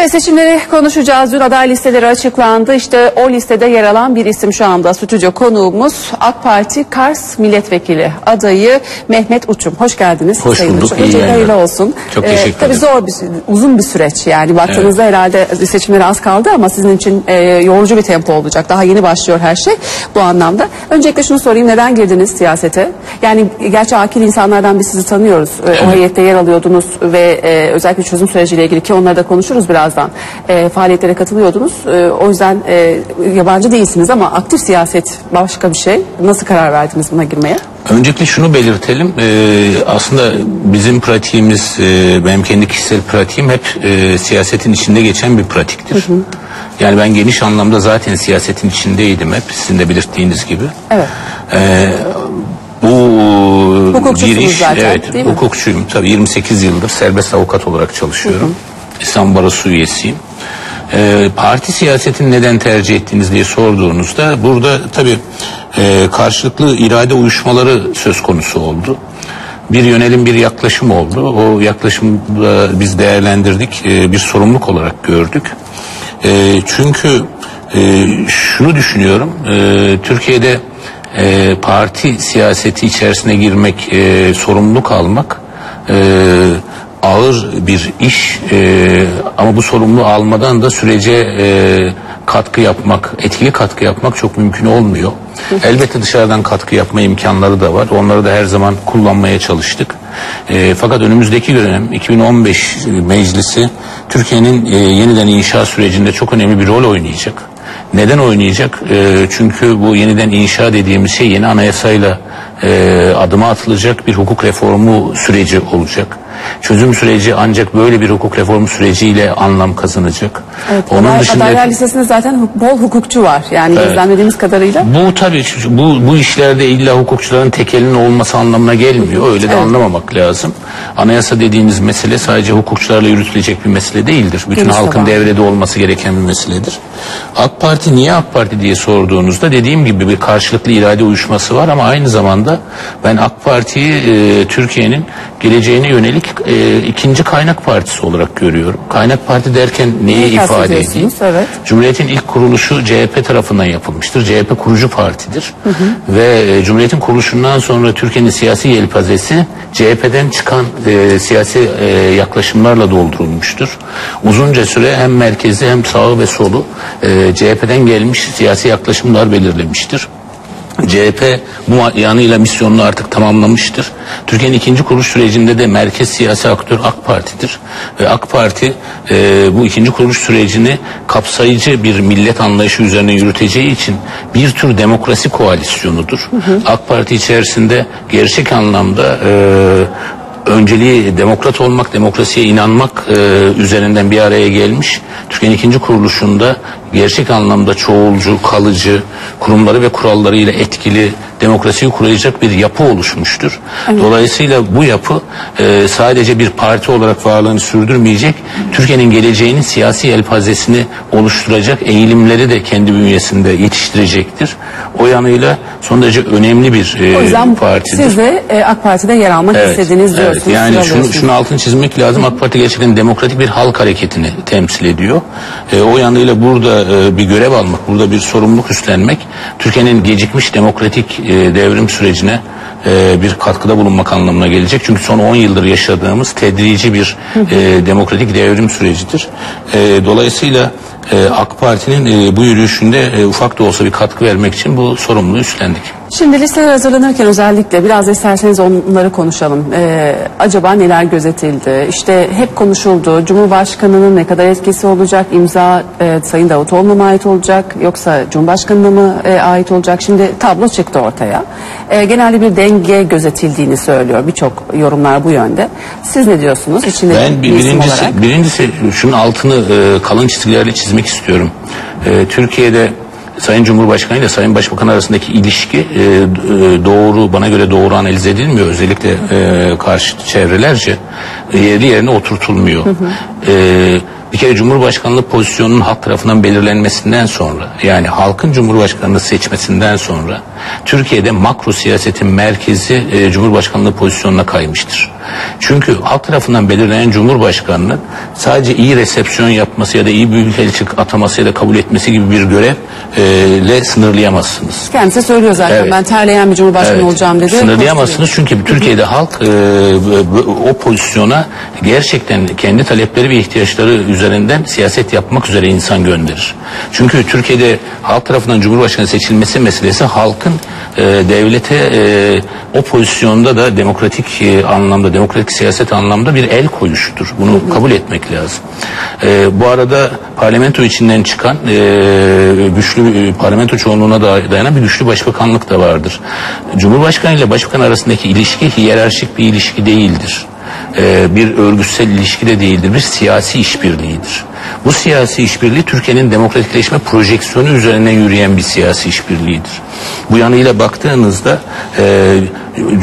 Evet seçimleri konuşacağız. Dün aday listeleri açıklandı. İşte o listede yer alan bir isim şu anda stüdyo konuğumuz AK Parti Kars Milletvekili adayı Mehmet Uçum. Hoş geldiniz. Hoş Sayın bulduk, Uçum. iyi yayınlar. hayırlı olsun. Çok teşekkür Tabii ederim. zor bir, uzun bir süreç yani. Baktığınızda herhalde seçimlere az kaldı ama sizin için e, yorucu bir tempo olacak. Daha yeni başlıyor her şey bu anlamda. Öncelikle şunu sorayım. Neden girdiniz siyasete? Yani gerçi akil insanlardan biz sizi tanıyoruz. E, O heyette yer alıyordunuz ve e, özellikle çözüm süreciyle ilgili ki onları da konuşuruz birazdan. E, faaliyetlere katılıyordunuz. E, o yüzden e, yabancı değilsiniz ama aktif siyaset başka bir şey. Nasıl karar verdiniz buna girmeye? Öncelikle şunu belirtelim. Ee, aslında bizim pratiğimiz, e, benim kendi kişisel pratiğim hep e, siyasetin içinde geçen bir pratiktir. Yani ben geniş anlamda zaten siyasetin içindeydim hep sizin de belirttiğiniz gibi. Evet. Ee, bu giriş, zaten, evet, değil mi? hukukçuyum tabii 28 yıldır serbest avukat olarak çalışıyorum. İstanbul Barosu üyesiyim. Ee, parti siyasetini neden tercih ettiğiniz diye sorduğunuzda burada tabii e, karşılıklı irade uyuşmaları söz konusu oldu. Bir yönelim bir yaklaşım oldu. O yaklaşımı biz değerlendirdik. e, bir sorumluluk olarak gördük. E, çünkü e, şunu düşünüyorum. e, Türkiye'de e, parti siyaseti içerisine girmek, e, sorumluluk almak e, ağır bir iş e, ama bu sorumluluğu almadan da sürece e, katkı yapmak, etkili katkı yapmak çok mümkün olmuyor. Elbette dışarıdan katkı yapma imkanları da var. Onları da her zaman kullanmaya çalıştık. E, fakat önümüzdeki dönem 2015 meclisi Türkiye'nin e, yeniden inşa sürecinde çok önemli bir rol oynayacak. Neden oynayacak? E, çünkü bu yeniden inşa dediğimiz şey yeni anayasayla e, adıma atılacak bir hukuk reformu süreci olacak. Çözüm süreci ancak böyle bir hukuk reformu süreciyle anlam kazanacak. Evet, Onun aday, dışında adaylar listesinde zaten bol hukukçu var. Yani Evet. gözlemlediğimiz kadarıyla. bu tabii bu bu işlerde illa hukukçuların tekelinin olması anlamına gelmiyor. Öyle de Evet. anlamamak lazım. Anayasa dediğimiz mesele sadece hukukçularla yürütülecek bir mesele değildir. Bütün Geniş halkın taban. devrede olması gereken bir meseledir. AK Parti niye AK Parti diye sorduğunuzda dediğim gibi bir karşılıklı irade uyuşması var ama aynı zamanda ben AK Parti'yi e, Türkiye'nin geleceğine yönelik e, ikinci kaynak partisi olarak görüyorum. Kaynak parti derken neyi Neyi ifade edeyim? kastediyorsunuz? Evet. Cumhuriyet'in ilk kuruluşu CHP tarafından yapılmıştır. CHP kurucu partidir. Ve e, Cumhuriyet'in kuruluşundan sonra Türkiye'nin siyasi yelpazesi CHP'den çıkan e, siyasi e, yaklaşımlarla doldurulmuştur. Uzunca süre hem merkezi hem sağı ve solu e, CHP'den gelmiş siyasi yaklaşımlar belirlemiştir. CHP bu yanıyla misyonunu artık tamamlamıştır. Türkiye'nin ikinci kuruluş sürecinde de merkez siyasi aktör AK Parti'dir. Ve AK Parti e, bu ikinci kuruluş sürecini kapsayıcı bir millet anlayışı üzerine yürüteceği için bir tür demokrasi koalisyonudur. AK Parti içerisinde gerçek anlamda e, önceliği demokrat olmak, demokrasiye inanmak e, üzerinden bir araya gelmiş. Türkiye'nin ikinci kuruluşunda gerçek anlamda çoğulcu, kalıcı, kurumları ve kurallarıyla etkili demokrasiyi kuracak bir yapı oluşmuştur. Dolayısıyla bu yapı e, sadece bir parti olarak varlığını sürdürmeyecek, Türkiye'nin geleceğinin siyasi yelpazesini oluşturacak eğilimleri de kendi bünyesinde yetiştirecektir. O yanıyla son derece önemli bir e, O yüzden partidir. siz de e, AK Parti'de yer almak istediğiniz evet. diyorsunuz. Yani şunu, şunu altını çizmek lazım. AK Parti gerçekten demokratik bir halk hareketini temsil ediyor. E, o yanıyla burada e, bir görev almak, burada bir sorumluluk üstlenmek, Türkiye'nin gecikmiş demokratik e, devrim sürecine e, bir katkıda bulunmak anlamına gelecek. Çünkü son 10 yıldır yaşadığımız tedrici bir e, demokratik devrim sürecidir. E, dolayısıyla e, AK Parti'nin e, bu yürüyüşünde e, ufak da olsa bir katkı vermek için bu sorumluluğu üstlendik. Şimdi listeler hazırlanırken özellikle biraz isterseniz onları konuşalım. Ee, acaba neler gözetildi? İşte hep konuşuldu. Cumhurbaşkanının ne kadar etkisi olacak? İmza e, Sayın Davutoğlu'na mı ait olacak? Yoksa Cumhurbaşkanı'na mı e, ait olacak? Şimdi tablo çıktı ortaya. E, genelde bir denge gözetildiğini söylüyor. Birçok yorumlar bu yönde. Siz ne diyorsunuz? İçinde Ben bir birincisi, olarak. birincisi şunun altını e, kalın çizgilerle çizmek istiyorum. E, Türkiye'de Sayın Cumhurbaşkanı ile Sayın Başbakan arasındaki ilişki e, e, doğru bana göre doğru analiz edilmiyor. Özellikle e, karşı çevrelerce yerli yerine oturtulmuyor. E, Bir kere Cumhurbaşkanlığı pozisyonunun halk tarafından belirlenmesinden sonra yani halkın Cumhurbaşkanını seçmesinden sonra Türkiye'de makro siyasetin merkezi e, Cumhurbaşkanlığı pozisyonuna kaymıştır. Çünkü halk tarafından belirlenen Cumhurbaşkanının sadece iyi resepsiyon yapması ya da iyi büyükelçi ataması ya da kabul etmesi gibi bir görevle sınırlayamazsınız. Kendisi söylüyor zaten Evet. ben terleyen bir cumhurbaşkanı Evet. olacağım dedi. Sınırlayamazsınız çünkü Türkiye'de halk e, o pozisyona gerçekten kendi talepleri ve ihtiyaçları üzerinden siyaset yapmak üzere insan gönderir. Çünkü Türkiye'de halk tarafından Cumhurbaşkanı seçilmesi meselesi halkın e, devlete e, o pozisyonda da demokratik e, anlamda, demokratik siyaset anlamda bir el koyuşudur. Bunu kabul etmek lazım. E, bu arada parlamento içinden çıkan e, güçlü e, parlamento çoğunluğuna da dayanan bir güçlü başbakanlık da vardır. Cumhurbaşkanı ile başbakan arasındaki ilişki hiyerarşik bir ilişki değildir. E, bir örgütsel ilişki de değildir. Bir siyasi işbirliğidir. Bu siyasi işbirliği Türkiye'nin demokratikleşme projeksiyonu üzerine yürüyen bir siyasi işbirliğidir. Bu yanıyla baktığınızda e,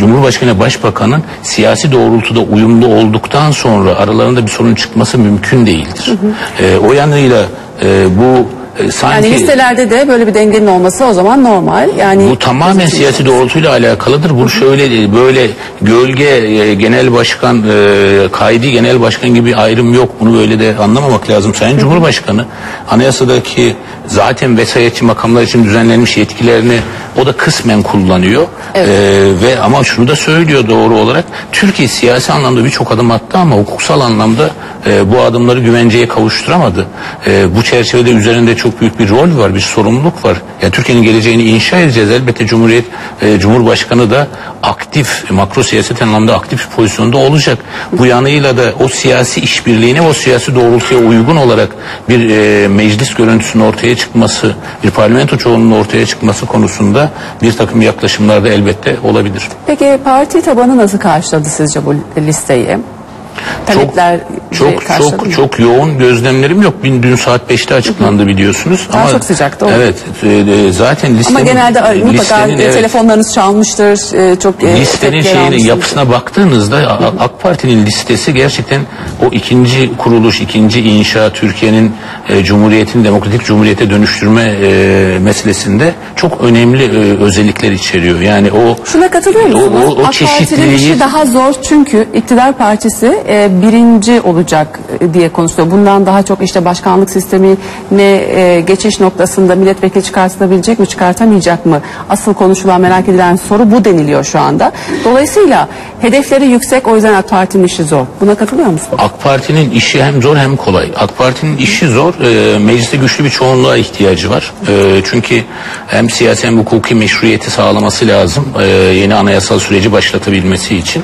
Cumhurbaşkanı Başbakanın siyasi doğrultuda uyumlu olduktan sonra aralarında bir sorun çıkması mümkün değildir. E, o yanıyla e, bu e, sanki Yani listelerde de böyle bir dengenin olması o zaman normal. Yani bu tamamen siyasi doğrultuyla alakalıdır. Bu şöyle değil, böyle gölge e, genel başkan, e, kaydi genel başkan gibi ayrım yok. Bunu böyle de anlamamak lazım. Sayın Cumhurbaşkanı anayasadaki zaten vesayetçi makamlar için düzenlenmiş yetkilerini o da kısmen kullanıyor. Evet. E, ve ama şunu da söylüyor doğru olarak. Türkiye siyasi anlamda birçok adım attı ama hukuksal anlamda e, bu adımları güvenceye kavuşturamadı. E, bu çerçevede üzerinde çok büyük bir rol var, bir sorumluluk var. Yani Türkiye'nin geleceğini inşa edeceğiz. Elbette Cumhuriyet e, Cumhurbaşkanı da aktif, makro siyaset anlamda aktif pozisyonda olacak. Bu yanıyla da o siyasi işbirliğine, o siyasi doğrultuya uygun olarak bir e, meclis görüntüsünün ortaya çıkması, bir parlamento çoğunluğunun ortaya çıkması konusunda bir takım yaklaşımlar da elbette olabilir. Peki parti tabanı nasıl karşıladı sizce bu listeyi? Talepler çok karşıladı çok mı? çok yoğun gözlemlerim yok. Dün, dün saat 5'te açıklandı biliyorsunuz. Daha çok sıcaktı, o. Evet. e, e, zaten listenin Ama genelde mutlaka listenin, e, evet, telefonlarınız çalmıştır. e, Çok e, listenin şeyine yapısına baktığınızda AK Parti'nin listesi gerçekten o ikinci kuruluş, ikinci inşa Türkiye'nin e, Cumhuriyet'in demokratik cumhuriyete dönüştürme e, meselesinde çok önemli e, özellikler içeriyor. Yani o Şuna katılıyor o, musunuz? o, o AK Parti'nin işi daha zor çünkü iktidar partisi e, birinci olacak e, diye konuşuyor. Bundan daha çok işte başkanlık sistemi ne e, geçiş noktasında milletvekili çıkartılabilecek mi çıkartamayacak mı? Asıl konuşulan merak edilen soru bu deniliyor şu anda. Dolayısıyla hedefleri yüksek o yüzden AK Parti'nin işi zor. Buna katılıyor musunuz? AK Parti'nin işi hem zor hem kolay. AK Parti'nin işi zor. E, mecliste güçlü bir çoğunluğa ihtiyacı var. E, çünkü hem siyasi hem hukuki meşruiyeti sağlaması lazım. E, yeni anayasal süreci başlatabilmesi için.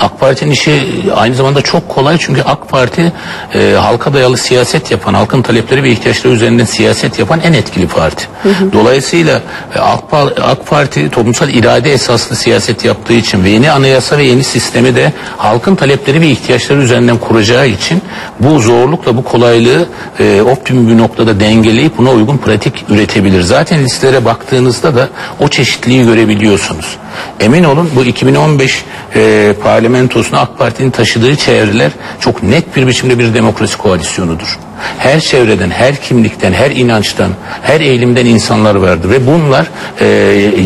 AK Parti'nin işi aynı zamanda çok kolay çünkü AK Parti e, halka dayalı siyaset yapan, halkın talepleri ve ihtiyaçları üzerinden siyaset yapan en etkili parti. Dolayısıyla e, AK, AK Parti toplumsal irade esaslı siyaset yaptığı için ve yeni anayasa ve yeni sistemi de halkın talepleri ve ihtiyaçları üzerinden kuracağı için bu zorlukla bu kolaylığı e, optimum bir noktada dengeleyip buna uygun pratik üretebilir. Zaten listelere baktığınızda da o çeşitliliği görebiliyorsunuz. Emin olun bu 2015 e, parlamentosuna AK Parti'nin taşıdığı çevreler çok net bir biçimde bir demokrasi koalisyonudur. Her çevreden, her kimlikten, her inançtan, her eğilimden insanlar vardır ve bunlar e,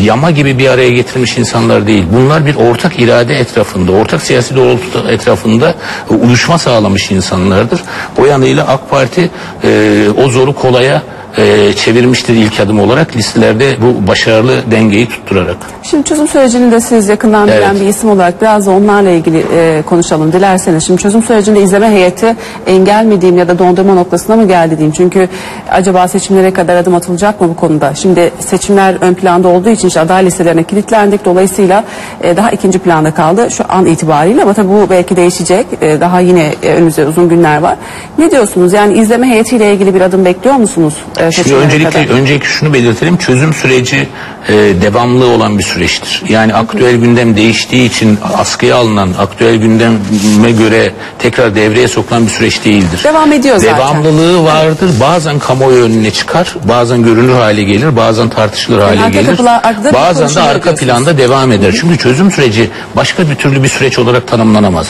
yama gibi bir araya getirilmiş insanlar değil. Bunlar bir ortak irade etrafında, ortak siyasi doğrultu etrafında e, uyuşma sağlamış insanlardır. O yanıyla AK Parti e, o zoru kolaya e, çevirmiştir ilk adım olarak listelerde bu başarılı dengeyi tutturarak. Şimdi çözüm sürecini de siz yakından bilen Evet. bir isim olarak biraz da onlarla ilgili e, konuşalım dilerseniz. Şimdi çözüm sürecinde izleme heyeti engel mi diyeyim ya da dondurma noktasına mı geldi diyeyim. Çünkü acaba seçimlere kadar adım atılacak mı bu konuda? Şimdi seçimler ön planda olduğu için işte aday listelerine kilitlendik. Dolayısıyla e, daha ikinci planda kaldı şu an itibariyle ama tabii bu belki değişecek. E, daha yine e, önümüzde uzun günler var. Ne diyorsunuz? Yani izleme heyetiyle ilgili bir adım bekliyor musunuz? E, Şimdi öncelikle kadar? öncelikle şunu belirtelim. Çözüm süreci e, devamlı olan bir süreçtir. Yani aktüel gündem değiştiği için askıya alınan, aktüel gündeme göre tekrar devreye sokulan bir süreç değildir. Devam ediyor zaten. Devam devamlılığı vardır. Bazen kamuoyu önüne çıkar, bazen görünür hale gelir, bazen tartışılır hale arka gelir. kapılar- bir Bazen de arka planda devam eder. Çünkü çözüm süreci başka bir türlü bir süreç olarak tanımlanamaz.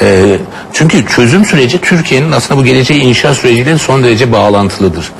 Ee, çünkü çözüm süreci Türkiye'nin aslında bu geleceği inşa süreciyle son derece bağlantılıdır.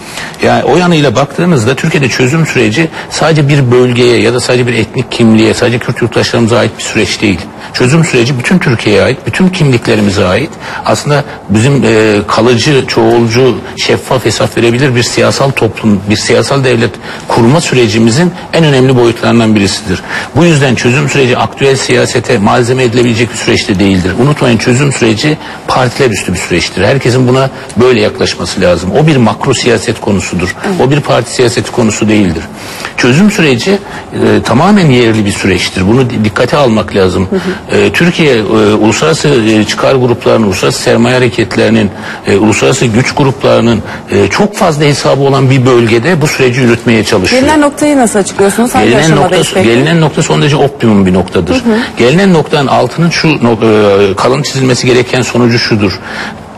Yani o yanıyla baktığınızda Türkiye'de çözüm süreci sadece bir bölgeye ya da sadece bir etnik kimliğe, sadece Kürt yurttaşlarımıza ait bir süreç değil. Çözüm süreci bütün Türkiye'ye ait, bütün kimliklerimize ait. Aslında bizim e, kalıcı, çoğulcu, şeffaf hesap verebilir bir siyasal toplum, bir siyasal devlet kurma sürecimizin en önemli boyutlarından birisidir. Bu yüzden çözüm süreci aktüel siyasete malzeme edilebilecek bir süreçte değildir. Unutmayın çözüm süreci partiler üstü bir süreçtir. Herkesin buna böyle yaklaşması lazım. O bir makro siyaset konusudur. O bir parti siyaseti konusu değildir. Çözüm süreci e, tamamen yerli bir süreçtir. Bunu di- dikkate almak lazım. E, Türkiye e, uluslararası e, çıkar gruplarının, uluslararası sermaye hareketlerinin, e, uluslararası güç gruplarının e, çok fazla hesabı olan bir bölgede bu süreci yürütmeye çalışıyor. Gelinen noktayı nasıl açıklıyorsunuz? Hangi Gelinen aşamadayız nokta, peki? gelinen nokta son derece optimum bir noktadır. Gelinen noktanın altının şu e, kalın çizilmesi gereken sonucu şudur.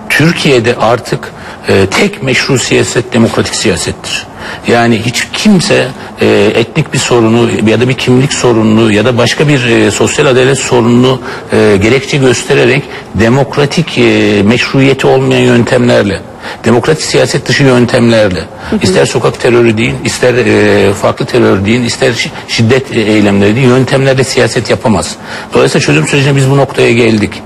Türkiye'de artık e, tek meşru siyaset demokratik siyasettir. Yani hiç kimse e, etnik bir sorunu ya da bir kimlik sorununu ya da başka bir e, sosyal adalet sorununu e, gerekçe göstererek demokratik e, meşruiyeti olmayan yöntemlerle demokratik siyaset dışı yöntemlerle ister sokak terörü deyin ister e, farklı terör deyin ister şi- şiddet e, eylemleri deyin yöntemlerle siyaset yapamaz. Dolayısıyla çözüm sürecine biz bu noktaya geldik.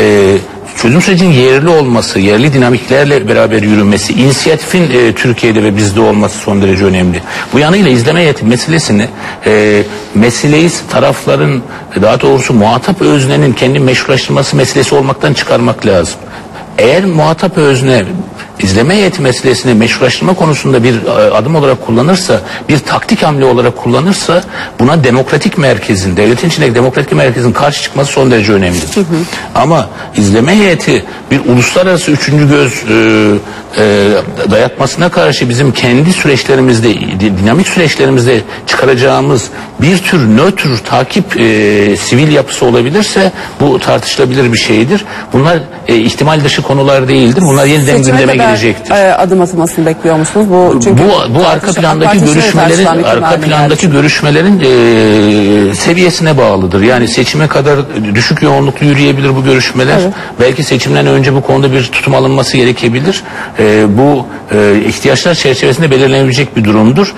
E, çözüm sürecinin yerli olması, yerli dinamiklerle beraber yürünmesi, inisiyatifin e, Türkiye'de ve bizde olması son derece önemli. Bu yanıyla izleme heyeti meselesini e, meseleyi tarafların daha doğrusu muhatap öznenin kendi meşrulaştırması meselesi olmaktan çıkarmak lazım. Eğer muhatap özne izleme heyeti meselesini meşrulaştırma konusunda bir e, adım olarak kullanırsa, bir taktik hamle olarak kullanırsa buna demokratik merkezin, devletin içindeki demokratik merkezin karşı çıkması son derece önemlidir. Ama izleme heyeti bir uluslararası üçüncü göz e, e, dayatmasına karşı bizim kendi süreçlerimizde, di- dinamik süreçlerimizde çıkaracağımız bir tür nötr takip e, sivil yapısı olabilirse bu tartışılabilir bir şeydir. Bunlar e, ihtimal dışı konular değildir. Bunlar yeniden Seçime gündeme kadar, gelecektir. e, adım atılmasını bekliyor musunuz? Bu çünkü bu bu arka tartış- plandaki görüşmelerin tartışılan bir konu arka plandaki görüşmelerin e, seviyesine bağlıdır. Yani seçime kadar düşük yoğunluklu yürüyebilir bu görüşmeler. Belki seçimden önce bu konuda bir tutum alınması gerekebilir. E, bu e, ihtiyaçlar çerçevesinde belirlenebilecek bir durumdur.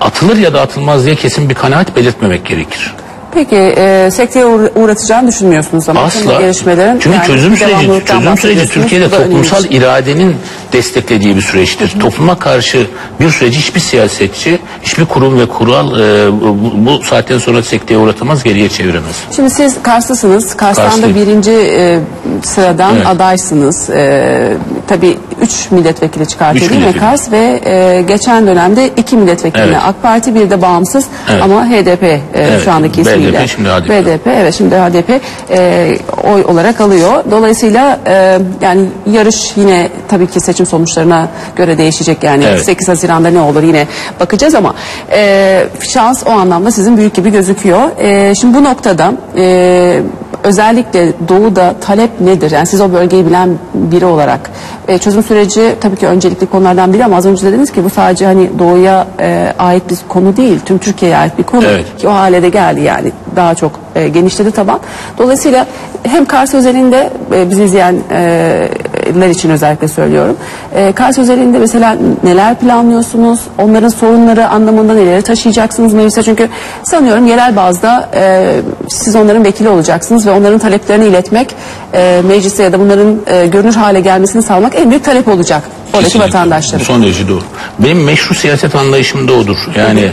Atılır ya da atılmaz diye kesin bir kanaat belirtmemek gerekir. Peki e, sekteye uğra- uğratacağını düşünmüyorsunuz ama tüm bu Asla. gelişmelerin Çünkü yani çözüm süreci, devamlılıktan çözüm süreci bahsediyorsunuz. Türkiye'de Bu da önemli toplumsal şey. iradenin desteklediği bir süreçtir. Topluma karşı bir süreci hiçbir siyasetçi, hiçbir kurum ve kural e, bu, bu saatten sonra sekteye uğratamaz, geriye çeviremez. Şimdi siz Karslısınız. Kars'tan da Karslıyım. birinci e, sıradan Evet. adaysınız. E, tabii üç milletvekili çıkartıyor Üç değil mi milletvekili. Kars ve e, geçen dönemde iki milletvekiline Evet. AK Parti bir de bağımsız Evet. ama HDP e, Evet, şu andaki BDP, ismiyle. şimdi HDP. BDP evet şimdi HDP e, oy olarak alıyor. Dolayısıyla e, yani yarış yine tabii ki seçim sonuçlarına göre değişecek yani Evet. 8 Haziran'da ne olur yine bakacağız ama e, şans o anlamda sizin büyük gibi gözüküyor. E, şimdi bu noktada e, özellikle doğuda talep nedir? Yani siz o bölgeyi bilen biri olarak e, çözüm süreci tabii ki öncelikli konulardan biri ama az önce dediniz ki bu sadece hani doğuya e, ait bir konu değil. Tüm Türkiye'ye ait bir konu Evet. ki o hale de geldi yani daha çok e, genişledi taban. Dolayısıyla hem Kars özelinde e, bizi izleyenler için özellikle söylüyorum. E, Kars özelinde mesela neler planlıyorsunuz? Onların sorunları anlamında neleri taşıyacaksınız meclise? Çünkü sanıyorum yerel bazda e, siz onların vekili olacaksınız ve onların taleplerini iletmek e, meclise ya da bunların e, görünür hale gelmesini sağlamak en büyük talep olacak oradaki Kesinlikle. vatandaşların. Son derece doğru. Benim meşru siyaset anlayışım da odur. Yani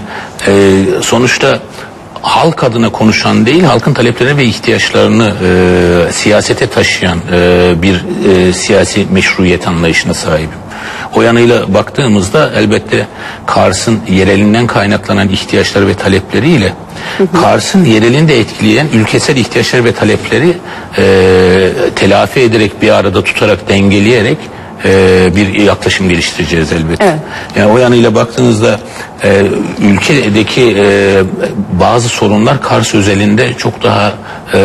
e, sonuçta halk adına konuşan değil, halkın taleplerini ve ihtiyaçlarını e, siyasete taşıyan e, bir e, siyasi meşruiyet anlayışına sahibim. O yanıyla baktığımızda elbette Kars'ın yerelinden kaynaklanan ihtiyaçları ve talepleriyle Kars'ın yerelini de etkileyen ülkesel ihtiyaçları ve talepleri e, telafi ederek bir arada tutarak dengeleyerek e, bir yaklaşım geliştireceğiz elbette. Evet. Yani o yanıyla baktığınızda e, ülkedeki e, bazı sorunlar Kars özelinde çok daha e,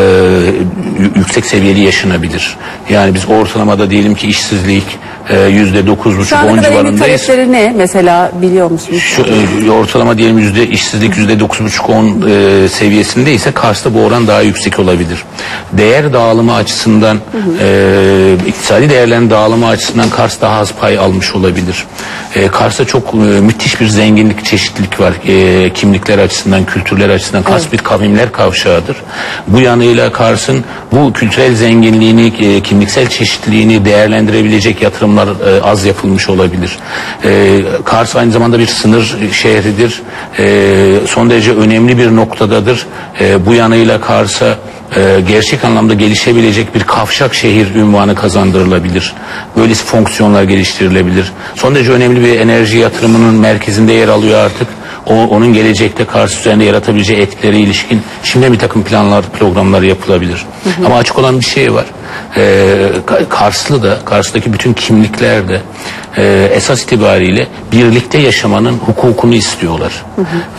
yüksek seviyeli yaşanabilir. Yani biz ortalamada diyelim ki işsizlik e, yüzde dokuz Şu buçuk on civarındayız. talepleri ne mesela biliyor musunuz? Şu, e, ortalama diyelim yüzde işsizlik yüzde dokuz buçuk on e, seviyesinde ise Kars'ta bu oran daha yüksek olabilir. Değer dağılımı açısından e, iktisadi değerlerin dağılımı açısından Kars daha az pay almış olabilir. E, Kars'ta çok e, müthiş bir zenginlik, çeşitlilik var. E, kimlikler açısından, kültürler açısından Kars bir kavimler kavşağıdır. Bu yanıyla Kars'ın bu kültürel zenginliğini, e, kimliksel çeşitliliğini değerlendirebilecek yatırımlar e, az yapılmış olabilir. E, Kars aynı zamanda bir sınır şehridir. E, son derece önemli bir noktadadır. E, bu yanıyla Kars'a e, gerçek anlamda gelişebilecek bir kavşak şehir ünvanı kazandırılabilir. Böylesi fonksiyonlar geliştirilebilir. Son derece önemli bir enerji yatırımının merkezinde yer alıyor artık. O, onun gelecekte Kars üzerinde yaratabileceği etkileri ilişkin şimdi bir takım planlar, programlar yapılabilir. Ama açık olan bir şey var. Ee, Ka- Karslı da, Kars'taki bütün kimlikler de e, esas itibariyle birlikte yaşamanın hukukunu istiyorlar.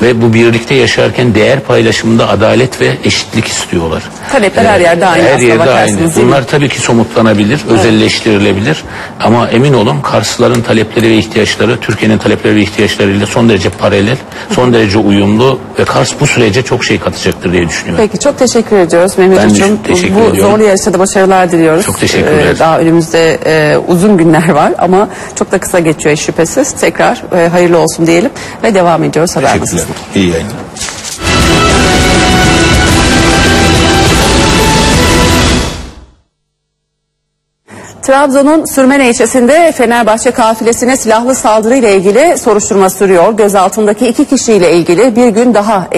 Ve bu birlikte yaşarken değer paylaşımında adalet ve eşitlik istiyorlar. Talepler her yerde aynı Her yerde aynı. Bunlar tabii ki somutlanabilir, özelleştirilebilir. Ama emin olun Karslıların talepleri ve ihtiyaçları Türkiye'nin talepleri ve ihtiyaçlarıyla son derece paralel, son derece uyumlu ve Kars bu sürece çok şey katacaktır diye düşünüyorum. Peki çok teşekkür ediyoruz Mehmet Hocam. Bu ediyorum. zorlu yarışta da başarılar diliyoruz. Çok teşekkürler. Ee, daha önümüzde e, uzun günler var ama çok da kısa geçiyor şüphesiz. Tekrar e, hayırlı olsun diyelim ve devam ediyoruz haber Teşekkürler. masasına. İyi yayınlar. Trabzon'un Sürmene ilçesinde Fenerbahçe kafilesine silahlı saldırıyla ilgili soruşturma sürüyor. Gözaltındaki iki kişiyle ilgili bir gün daha